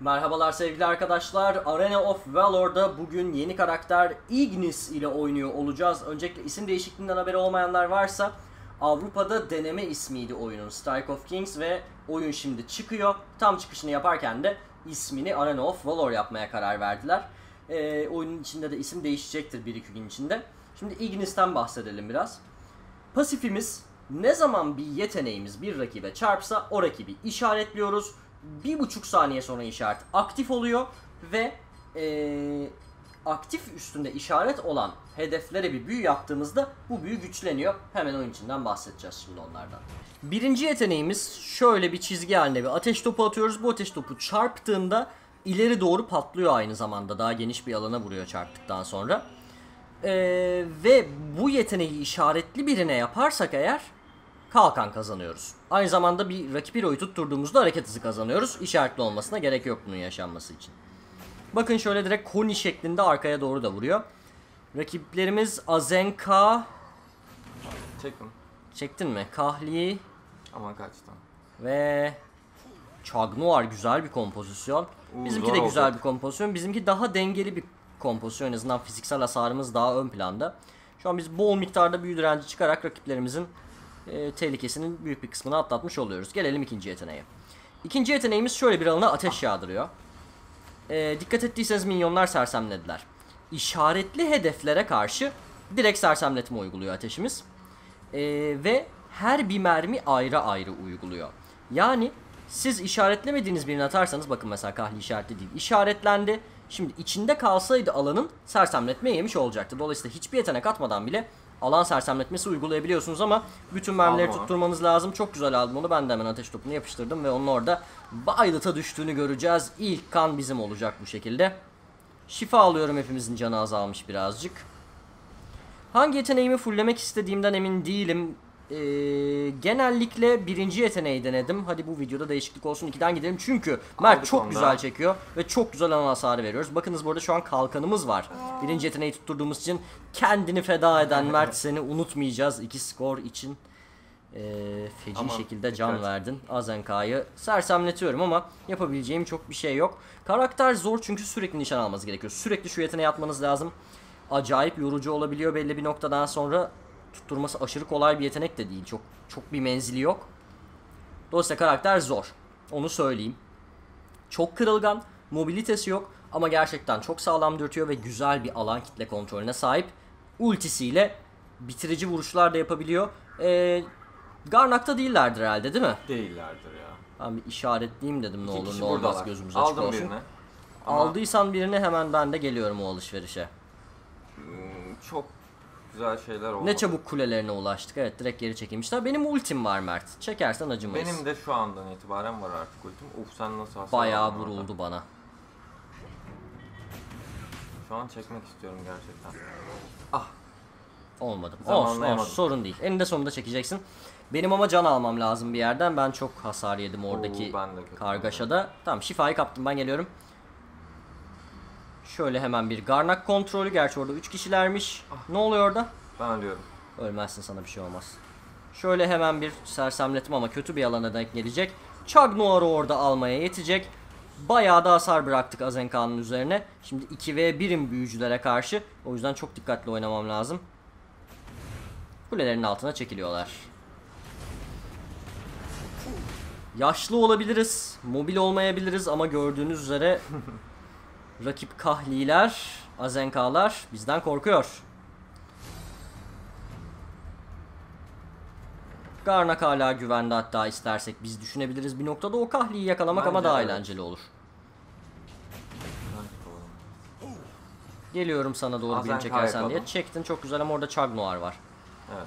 Merhabalar sevgili arkadaşlar. Arena of Valor'da bugün yeni karakter Ignis ile oynuyor olacağız. Öncelikle isim değişikliğinden haberi olmayanlar varsa Avrupa'da deneme ismiydi oyunun Strike of Kings ve oyun şimdi çıkıyor. Tam çıkışını yaparken de ismini Arena of Valor yapmaya karar verdiler. Ee, oyunun içinde de isim değişecektir 1-2 gün içinde. Şimdi Ignis'ten bahsedelim biraz. Pasifimiz ne zaman bir yeteneğimiz bir rakibe çarpsa o rakibi işaretliyoruz. Bir buçuk saniye sonra işaret aktif oluyor ve eee, aktif üstünde işaret olan hedeflere bir büyü yaptığımızda bu büyü güçleniyor. Hemen oyun içinden bahsedeceğiz şimdi onlardan. Birinci yeteneğimiz şöyle bir çizgi halinde bir ateş topu atıyoruz. Bu ateş topu çarptığında ileri doğru patlıyor aynı zamanda. Daha geniş bir alana vuruyor çarptıktan sonra. Ee, ve bu yeteneği işaretli birine yaparsak eğer kalkan kazanıyoruz. Aynı zamanda bir rakip hero'yu tutturduğumuzda hareket hızı kazanıyoruz. İşaretli olmasına gerek yok bunun yaşanması için. Bakın şöyle direkt koni şeklinde arkaya doğru da vuruyor. Rakiplerimiz Azenka, Çektim. çektin mi? Kahli Ama kaçtım. ve Chagnoir güzel bir kompozisyon. Bizimki de güzel olacak. bir kompozisyon. Bizimki daha dengeli bir kompozisyon. En azından fiziksel hasarımız daha ön planda. Şu an biz bol miktarda büyü direnci çıkarak rakiplerimizin e, tehlikesinin büyük bir kısmını atlatmış oluyoruz. Gelelim ikinci yeteneğe. İkinci yeteneğimiz şöyle bir alana ateş yağdırıyor. E, dikkat ettiyseniz minyonlar sersemlediler. İşaretli hedeflere karşı direkt sersemletme uyguluyor ateşimiz. E, ve her bir mermi ayrı ayrı uyguluyor. Yani siz işaretlemediğiniz birini atarsanız bakın mesela kahli işaretli değil. İşaretlendi. Şimdi içinde kalsaydı alanın sersemletme yemiş olacaktı. Dolayısıyla hiçbir yetenek atmadan bile alan sersemletmesi uygulayabiliyorsunuz ama bütün mermileri onu. tutturmanız lazım. Çok güzel aldım onu. Ben de hemen ateş topunu yapıştırdım ve onun orada Violet'a düştüğünü göreceğiz. İlk kan bizim olacak bu şekilde. Şifa alıyorum hepimizin canı azalmış birazcık. Hangi yeteneğimi fulllemek istediğimden emin değilim. Ee, genellikle birinci yeteneği denedim. Hadi bu videoda değişiklik olsun. ikiden gidelim. Çünkü Mert Aldık çok onu da. güzel çekiyor. Ve çok güzel alan hasarı veriyoruz. Bakınız burada şu an kalkanımız var. Birinci yeteneği tutturduğumuz için kendini feda eden Mert seni unutmayacağız. iki skor için. Ee, feci Aman, şekilde can dikkat. verdin. Azenka'yı sersemletiyorum ama yapabileceğim çok bir şey yok. Karakter zor çünkü sürekli nişan almanız gerekiyor. Sürekli şu yeteneği atmanız lazım. Acayip yorucu olabiliyor belli bir noktadan sonra. Tutturması aşırı kolay bir yetenek de değil. Çok çok bir menzili yok. Dolayısıyla karakter zor. Onu söyleyeyim. Çok kırılgan, mobilitesi yok ama gerçekten çok sağlam dürtüyor ve güzel bir alan kitle kontrolüne sahip. Ultisiyle bitirici vuruşlar da yapabiliyor. Ee, Garnak'ta değillerdir herhalde değil mi? Değillerdir ya. Ben bir işaretleyeyim dedim ne İki olur ne olmaz gözümüz açık Aldım olsun. birini. Ama Aldıysan birini hemen ben de geliyorum o alışverişe. çok güzel şeyler oldu. Ne çabuk kulelerine ulaştık. Evet direkt geri çekilmişler. Benim ultim var Mert. Çekersen acımayız. Benim de şu andan itibaren var artık ultim. Uf sen nasıl hasar Bayağı aldın orada? vuruldu bana. Şu an çekmek istiyorum gerçekten. Ah Olmadı. Olsun, olsun sorun değil. Eninde sonunda çekeceksin. Benim ama can almam lazım bir yerden. Ben çok hasar yedim oradaki Oo, kargaşada. Tamam şifayı kaptım ben geliyorum. Şöyle hemen bir garnak kontrolü. Gerçi orada 3 kişilermiş. Ah. Ne oluyor orada? ben ölüyorum. Ölmezsin sana bir şey olmaz. Şöyle hemen bir sersemletme ama kötü bir alana denk gelecek. Chagnoir'ı orada almaya yetecek. Bayağı da hasar bıraktık Azenka'nın üzerine. Şimdi 2v1'im büyücülere karşı. O yüzden çok dikkatli oynamam lazım. Kulelerin altına çekiliyorlar. Yaşlı olabiliriz, mobil olmayabiliriz ama gördüğünüz üzere rakip kahliler, Azenkalar bizden korkuyor. Garnak hala güvende hatta istersek biz düşünebiliriz bir noktada o kahliyi yakalamak ama daha eğlenceli olur. Geliyorum sana doğru birini çekersen diye. Çektin çok güzel ama orada Chagnoir var. Evet.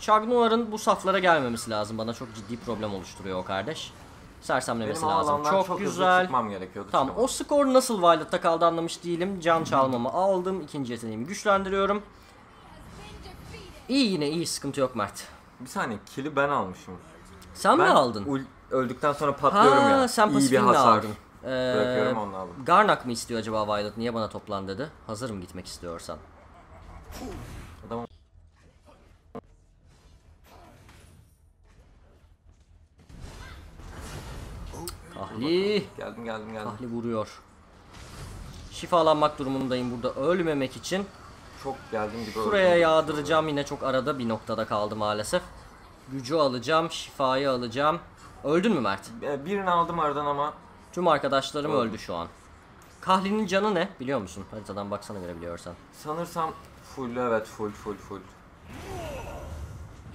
Chagnoir'ın bu saflara gelmemesi lazım. Bana çok ciddi problem oluşturuyor o kardeş. Sersemlemesi Benim lazım. Çok, çok, güzel. çıkmam gerekiyordu. Tamam çıkamadım. o skor nasıl Violet'ta kaldı anlamış değilim. Can çalmamı aldım. İkinci yeteneğimi güçlendiriyorum. İyi yine iyi sıkıntı yok Mert. Bir saniye kili ben almışım. Sen mi ben aldın? ul- öldükten sonra patlıyorum ha, ya. sen İyi bir hasar. aldın. Ee, Bırakıyorum onu aldım. Garnak mı istiyor acaba Violet? Niye bana toplan dedi? Hazırım gitmek istiyorsan. Adam Kahli. Geldim geldim geldim. Kahli vuruyor. Şifalanmak durumundayım burada ölmemek için. Çok geldim gibi Buraya öldüm. yağdıracağım yine çok arada bir noktada kaldı maalesef. Gücü alacağım, şifayı alacağım. Öldün mü Mert? E, Birini aldım aradan ama Tüm arkadaşlarım Öldüm. öldü şu an. Kahli'nin canı ne biliyor musun? Haritadan baksana görebiliyorsan. sanırsam full evet full full full.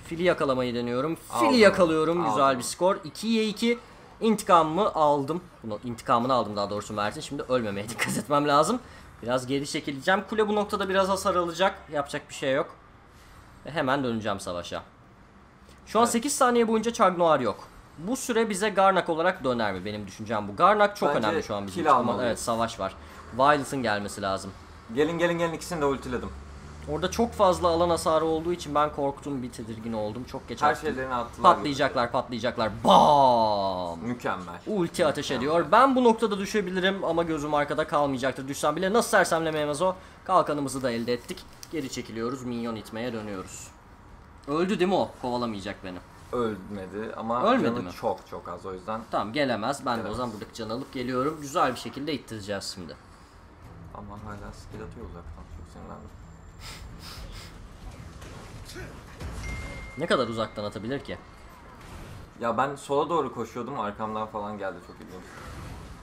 Fili yakalamayı deniyorum. Fili Aldım. yakalıyorum. Güzel Aldım. bir skor. 2'ye 2. İntikamımı aldım. Bunu intikamını aldım daha doğrusu Mert'in. Şimdi ölmemeye dikkat etmem lazım. Biraz geri çekileceğim. Kule bu noktada biraz hasar alacak. Yapacak bir şey yok. Ve hemen döneceğim savaşa. Şu an Evet. 8 saniye boyunca Chagnoir yok. Bu süre bize Garnak olarak döner mi? Benim düşüncem bu. Garnak çok Bence önemli şu an bizim için. Evet savaş var. Violet'ın gelmesi lazım. Gelin gelin gelin ikisini de ultiledim. Orada çok fazla alan hasarı olduğu için ben korktum, bir tedirgin oldum. Çok geç Her attım. şeylerini attılar. Patlayacaklar, patlayacaklar. Bam! Mükemmel. Ulti ateş ediyor. Ben bu noktada düşebilirim ama gözüm arkada kalmayacaktır. Düşsem bile nasıl sersemlemeyemez o. Kalkanımızı da elde ettik. Geri çekiliyoruz. Minyon itmeye dönüyoruz. Öldü değil mi o? Kovalamayacak beni. Ölmedi ama Ölmedi canı mi? çok çok az o yüzden. Tamam gelemez. Ben de o Gelemez. zaman buradaki canı alıp geliyorum. Güzel bir şekilde ittireceğiz şimdi. Ama hala skill atıyor uzaktan. Çok sinirlendim. Ne kadar uzaktan atabilir ki? Ya ben sola doğru koşuyordum arkamdan falan geldi çok ilginç.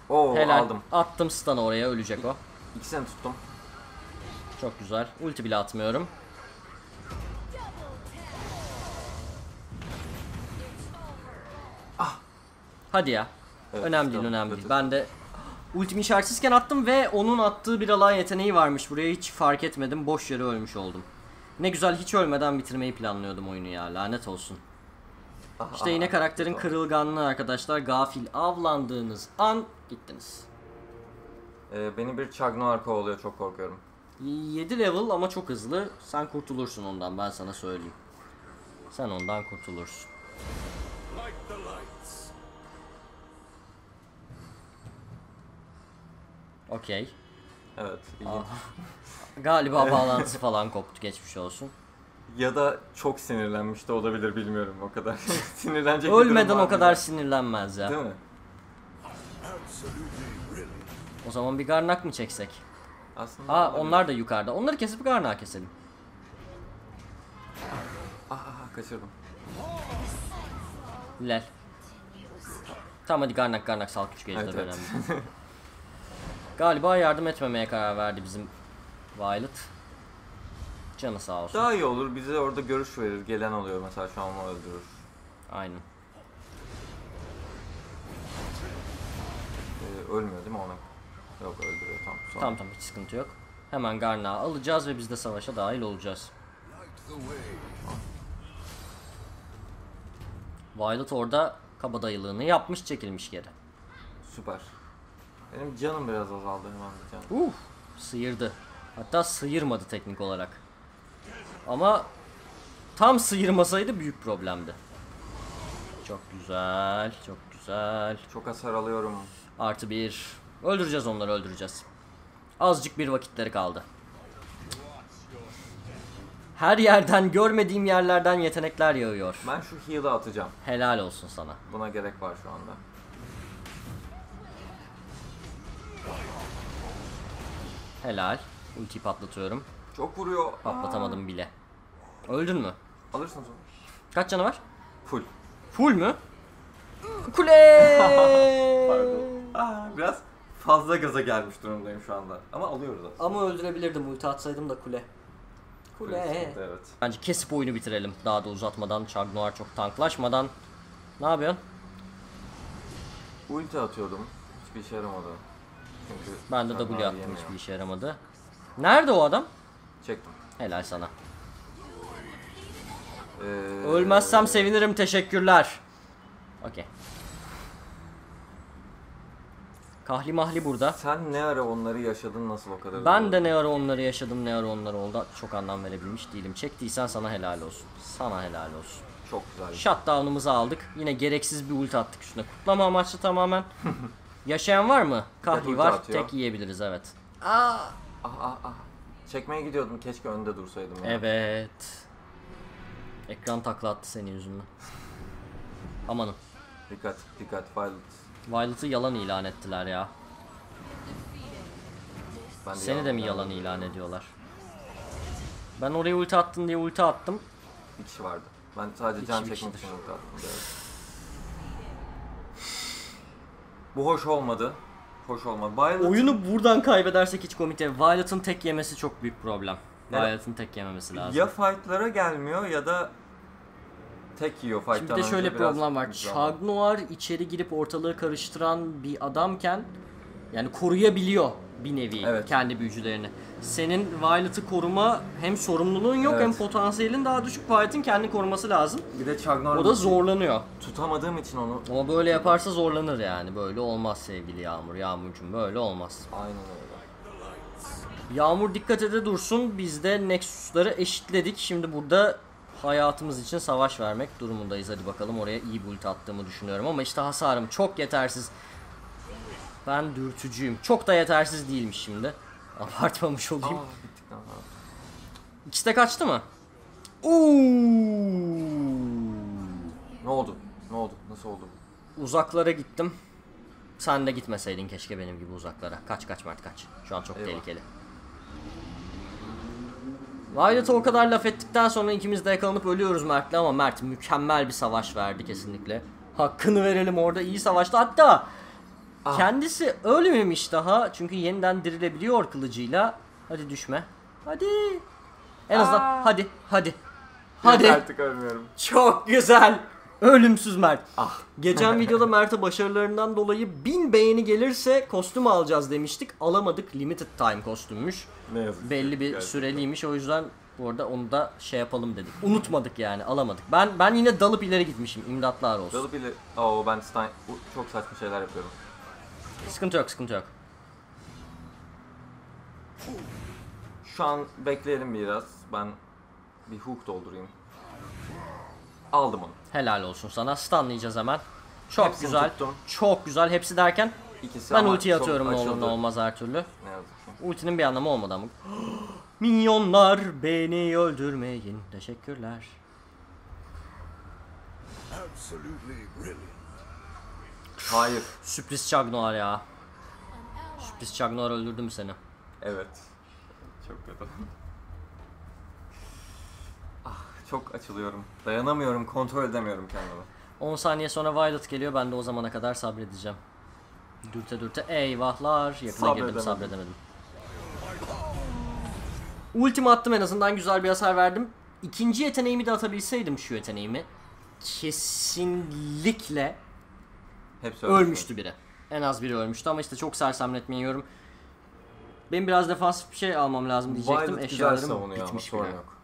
Oo Helal. aldım. Attım stun'ı oraya ölecek o. İkisini tuttum. Çok güzel. Ulti bile atmıyorum. Hadi ya. Evet, önemli değil, önemli değil. Ben de ultimi işaretsizken attım ve onun attığı bir alay yeteneği varmış. Buraya hiç fark etmedim. Boş yere ölmüş oldum. Ne güzel hiç ölmeden bitirmeyi planlıyordum oyunu ya. Lanet olsun. İşte yine karakterin kırılganlığı arkadaşlar. Gafil avlandığınız an gittiniz. Ee, beni bir Chagnoir kovalıyor çok korkuyorum. 7 level ama çok hızlı. Sen kurtulursun ondan ben sana söyleyeyim. Sen ondan kurtulursun. Okey. Evet ilginç. Galiba bağlantısı falan koptu geçmiş olsun. Ya da çok sinirlenmiş de olabilir bilmiyorum o kadar. Sinirlenecek bir durum Ölmeden var o kadar mı? sinirlenmez ya. Değil mi? O zaman bir garnak mı çeksek? Aslında olabilir. onlar da yukarıda. Onları kesip garnağı keselim. Ah, ah, ah, kaçırdım. Lel. Tamam hadi garnak garnak sal küçük ejder Evet, evet. önemli. Galiba yardım etmemeye karar verdi bizim Violet. Canı sağ olsun. Daha iyi olur bize orada görüş verir. Gelen oluyor mesela şu an onu öldürür. Aynen. Ee, ölmüyor değil mi onu? Yok öldürüyor tamam. Sonra. Tamam tamam hiç sıkıntı yok. Hemen Garnağı alacağız ve biz de savaşa dahil olacağız. Violet orada kabadayılığını yapmış çekilmiş geri. Süper. Benim canım biraz azaldı hemen bir canım. Uf, sıyırdı. Hatta sıyırmadı teknik olarak. Ama tam sıyırmasaydı büyük problemdi. Çok güzel, çok güzel. Çok hasar alıyorum. Artı bir. Öldüreceğiz onları öldüreceğiz. Azıcık bir vakitleri kaldı. Her yerden görmediğim yerlerden yetenekler yağıyor. Ben şu heal'ı atacağım. Helal olsun sana. Buna gerek var şu anda. Helal. Ultiyi patlatıyorum. Çok vuruyor. Patlatamadım bile. Öldün mü? Alırsın sonra. Kaç canı var? Full. Full mü? Kule! Pardon. Aa, biraz fazla gaza gelmiş durumdayım şu anda. Ama alıyoruz aslında. Ama öldürebilirdim ulti atsaydım da kule. Kule. Evet. Bence kesip oyunu bitirelim. Daha da uzatmadan, Chagnoir çok tanklaşmadan. Ne yapıyorsun? Ulti atıyordum. Hiçbir işe yaramadı. Ben de W attım hiçbir işe yaramadı. Nerede o adam? Çektim. Helal sana. Ee, Ölmezsem sevinirim teşekkürler. Okey. Kahli mahli burada. Sen ne ara onları yaşadın nasıl o kadar? Ben de ne ara onları yaşadım ne ara onları oldu. Çok anlam verebilmiş değilim. Çektiysen sana helal olsun. Sana helal olsun. Çok güzel. Shutdown'ımızı aldık. Yine gereksiz bir ulti attık üstüne. Kutlama amaçlı tamamen. Yaşayan var mı? Ulti var. atıyor. Tek yiyebiliriz evet. Ah ah ah. Çekmeye gidiyordum. Keşke önde dursaydım ya. Evet. Ekran takla attı senin yüzünden. Amanın. Dikkat dikkat Violet. Violet'ı yalan ilan ettiler ya. Ben Seni de mi yalan- yalan ilan ediyorlar? Ben oraya ulti attın diye ulti attım. Bir kişi vardı. Ben sadece Bir can çekmek için ulti attım. Evet. Bu hoş olmadı. Hoş olmadı. Violet Oyunu buradan kaybedersek hiç komik değil. Violet'ın tek yemesi çok büyük problem. Evet. Violet'ın tek yememesi lazım. ya fightlara gelmiyor ya da tek yiyor fight'tan Şimdi de şöyle problem var. Chag Noir içeri girip ortalığı karıştıran bir adamken yani koruyabiliyor bir nevi Evet. kendi büyücülerini. Senin Violet'ı koruma hem sorumluluğun yok Evet. hem potansiyelin daha düşük. Violet'in kendi koruması lazım. Bir de Chagnar O da zorlanıyor. tutamadığım için onu Ama böyle yaparsa zorlanır yani. Böyle olmaz sevgili Yağmur. Yağmurcuğum böyle olmaz. aynen öyle. Yağmur dikkat ede dursun. Biz de Nexus'ları eşitledik. Şimdi burada hayatımız için savaş vermek durumundayız. Hadi bakalım oraya iyi build attığımı düşünüyorum. Ama işte hasarım çok yetersiz. Ben dürtücüyüm. Çok da yetersiz değilmiş şimdi. Abartmamış Aa olayım. bittik lan. ha. İkisi de kaçtı mı? Oo! Ne oldu? Ne oldu? Nasıl oldu? Uzaklara gittim. Sen de gitmeseydin keşke benim gibi uzaklara. Kaç kaç Mert kaç. Şu an çok Eyvah. tehlikeli. Violet'a o kadar laf ettikten sonra ikimiz de yakalanıp ölüyoruz Mert'le ama Mert mükemmel bir savaş verdi kesinlikle. Hakkını verelim orada iyi savaştı. Hatta Ah. kendisi ölmemiş daha çünkü yeniden dirilebiliyor kılıcıyla. Hadi düşme. Hadi. En azından Aa. hadi hadi. Hadi. Artık ölmüyorum. Çok güzel. Ölümsüz Mert. Ah. Geçen videoda Mert'e başarılarından dolayı 1000 beğeni gelirse kostüm alacağız demiştik. Alamadık. Limited time kostümmüş. Ne yazık ki. Belli bir Gerçekten. süreliymiş. O yüzden bu arada onu da şey yapalım dedik. Unutmadık yani alamadık. Ben ben yine dalıp ileri gitmişim. İmdatlar olsun. Dalı bile... Oo ben Stein... Çok saçma şeyler yapıyorum. Sıkıntı yok sıkıntı yok. Şu an bekleyelim biraz. Ben bir hook doldurayım. Aldım onu. Helal olsun sana. Stunlayacağız hemen. Çok Hepsini güzel. tuttum. Çok güzel. Hepsi derken İkisi ben ama ultiyi çok atıyorum ne olur ne açıldı. olmaz her türlü. Ne yazık ki. Ultinin bir anlamı olmadı ama. Minyonlar beni öldürmeyin. Teşekkürler. Absolutely brilliant. Hayır. Sürpriz Chagnoir ya. Sürpriz Chagnoir öldürdü mü seni? Evet. Çok kötü. Ah, çok açılıyorum. Dayanamıyorum, kontrol edemiyorum kendimi. 10 saniye sonra Violet geliyor. Ben de o zamana kadar sabredeceğim. Dürte dürte eyvahlar. Yakına girdim Sabredemedim. sabredemedim. Ultimi attım en azından güzel bir hasar verdim. İkinci yeteneğimi de atabilseydim şu yeteneğimi. Kesinlikle Hepsi ölmüş. ölmüştü biri. En az biri ölmüştü ama işte çok sersemletmiyorum. Benim biraz defansif bir şey almam lazım diyecektim. Violet Eşyalarım ama bitmiş sorun bile. yok.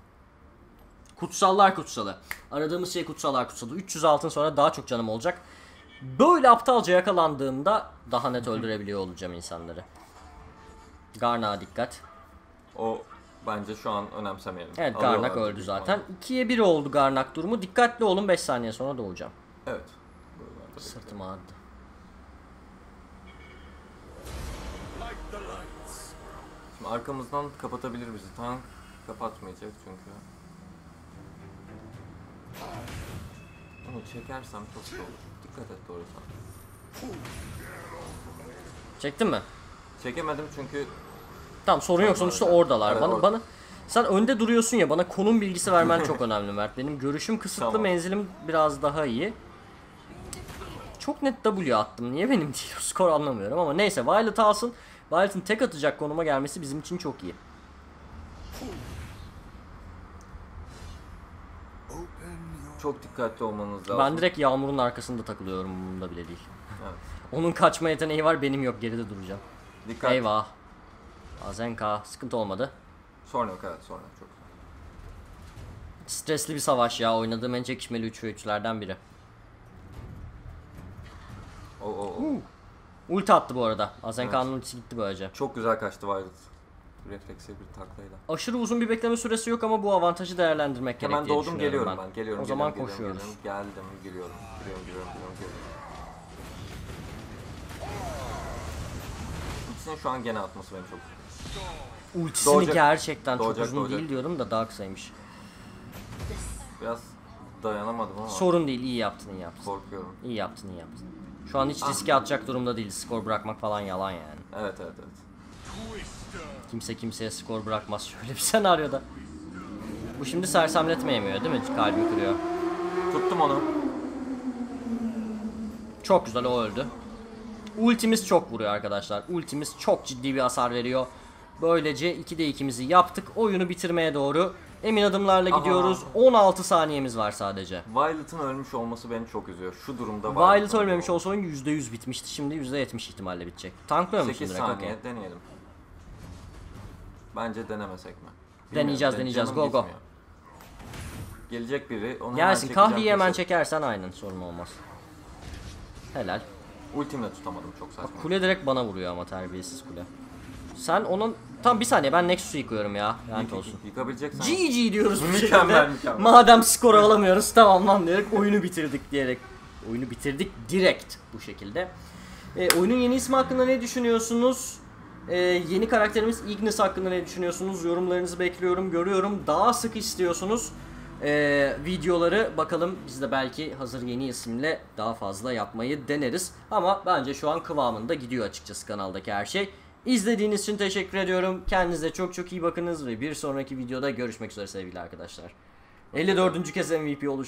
Kutsallar kutsalı. Aradığımız şey kutsallar kutsalı. 300 altın sonra daha çok canım olacak. Böyle aptalca yakalandığımda daha net öldürebiliyor olacağım insanları. Garnak'a dikkat. O bence şu an önemsemeyelim. Evet Garnak öldü zaten. 2'ye 1 oldu Garnak durumu. Dikkatli olun 5 saniye sonra doğacağım. Evet. Sırtım ağrıdı. Şimdi arkamızdan kapatabilir bizi. Tank kapatmayacak çünkü. Onu çekersem çok iyi olur. Dikkat et doğru sen. Çektin mi? Çekemedim çünkü Tamam sorun yok sonuçta oradalar. evet, bana orada. bana sen önde duruyorsun ya bana konum bilgisi vermen çok önemli Mert. Benim görüşüm kısıtlı, Tamam. menzilim biraz daha iyi. Çok net W attım. Niye benim değil o skor anlamıyorum ama neyse Violet alsın. Violet'ın tek atacak konuma gelmesi bizim için çok iyi. Çok dikkatli olmanız lazım. Ben direkt Yağmur'un arkasında takılıyorum bunda bile değil. Evet. Onun kaçma yeteneği var benim yok geride duracağım. Dikkat. Eyvah. Azenka sıkıntı olmadı. Sorun yok evet yok. Çok. Stresli bir savaş ya oynadığım en çekişmeli 3 ve 3'lerden biri. O, o, o. Ulti attı bu arada. Azenka'nın ultisi gitti böylece. Çok güzel kaçtı Violet. Refleksif bir taklayla. Aşırı uzun bir bekleme süresi yok ama bu avantajı değerlendirmek gerek Hemen diye doğdum geliyorum ben. ben. Geliyorum. O zaman geliyorum, koşuyoruz. Geliyorum, geldim giriyorum. Giriyorum giriyorum giriyorum giriyorum. İkisinin şu an gene atması beni çok Ultisini Doğacak- gerçekten çok doğacak, uzun doğacak. değil diyorum da daha kısaymış. biraz dayanamadım ama Sorun değil iyi yaptın iyi yaptın. korkuyorum. İyi yaptın iyi yaptın. Şu an hiç riske atacak durumda değil. Skor bırakmak falan yalan yani. Evet evet evet. Kimse kimseye skor bırakmaz şöyle bir senaryoda. Bu şimdi sersemletmeyemiyor değil mi? Kalbi kırıyor. Tuttum onu. Çok güzel o öldü. Ultimiz çok vuruyor arkadaşlar. Ultimiz çok ciddi bir hasar veriyor. Böylece 2'de 2'mizi yaptık. Oyunu bitirmeye doğru emin adımlarla Aha. gidiyoruz. 16 saniyemiz var sadece. Violet'ın ölmüş olması beni çok üzüyor. Şu durumda Violet ölmemiş olsa oyun %100 bitmişti. Şimdi %70 ihtimalle bitecek. Tanklıyor musun 8 direkt? saniye Okey. deneyelim. Bence denemesek mi? Deneyeceğiz, Bilmiyorum, deneyeceğiz. canım Go, go. gitmiyor. Gelecek biri onu Gelsin çekeceğim, hemen çekersen aynen sorun olmaz. Helal. Ultimle tutamadım çok saçma. Kule direkt bana vuruyor ama terbiyesiz kule. Sen onun... Tam bir saniye ben Nexus'u yıkıyorum ya. Yık- olsun. Yıkabileceksen. GG diyoruz bu Mükemmel, şekilde. mükemmel. Madem skoru alamıyoruz tamam lan diyerek oyunu bitirdik diyerek. Oyunu bitirdik direkt bu şekilde. E, oyunun yeni ismi hakkında ne düşünüyorsunuz? E, yeni karakterimiz Ignis hakkında ne düşünüyorsunuz? Yorumlarınızı bekliyorum, görüyorum. Daha sık istiyorsunuz e, videoları. Bakalım biz de belki hazır yeni isimle daha fazla yapmayı deneriz. Ama bence şu an kıvamında gidiyor açıkçası kanaldaki her şey. İzlediğiniz için teşekkür ediyorum. Kendinize çok çok iyi bakınız ve bir sonraki videoda görüşmek üzere sevgili arkadaşlar. 54. kez MVP oluşum.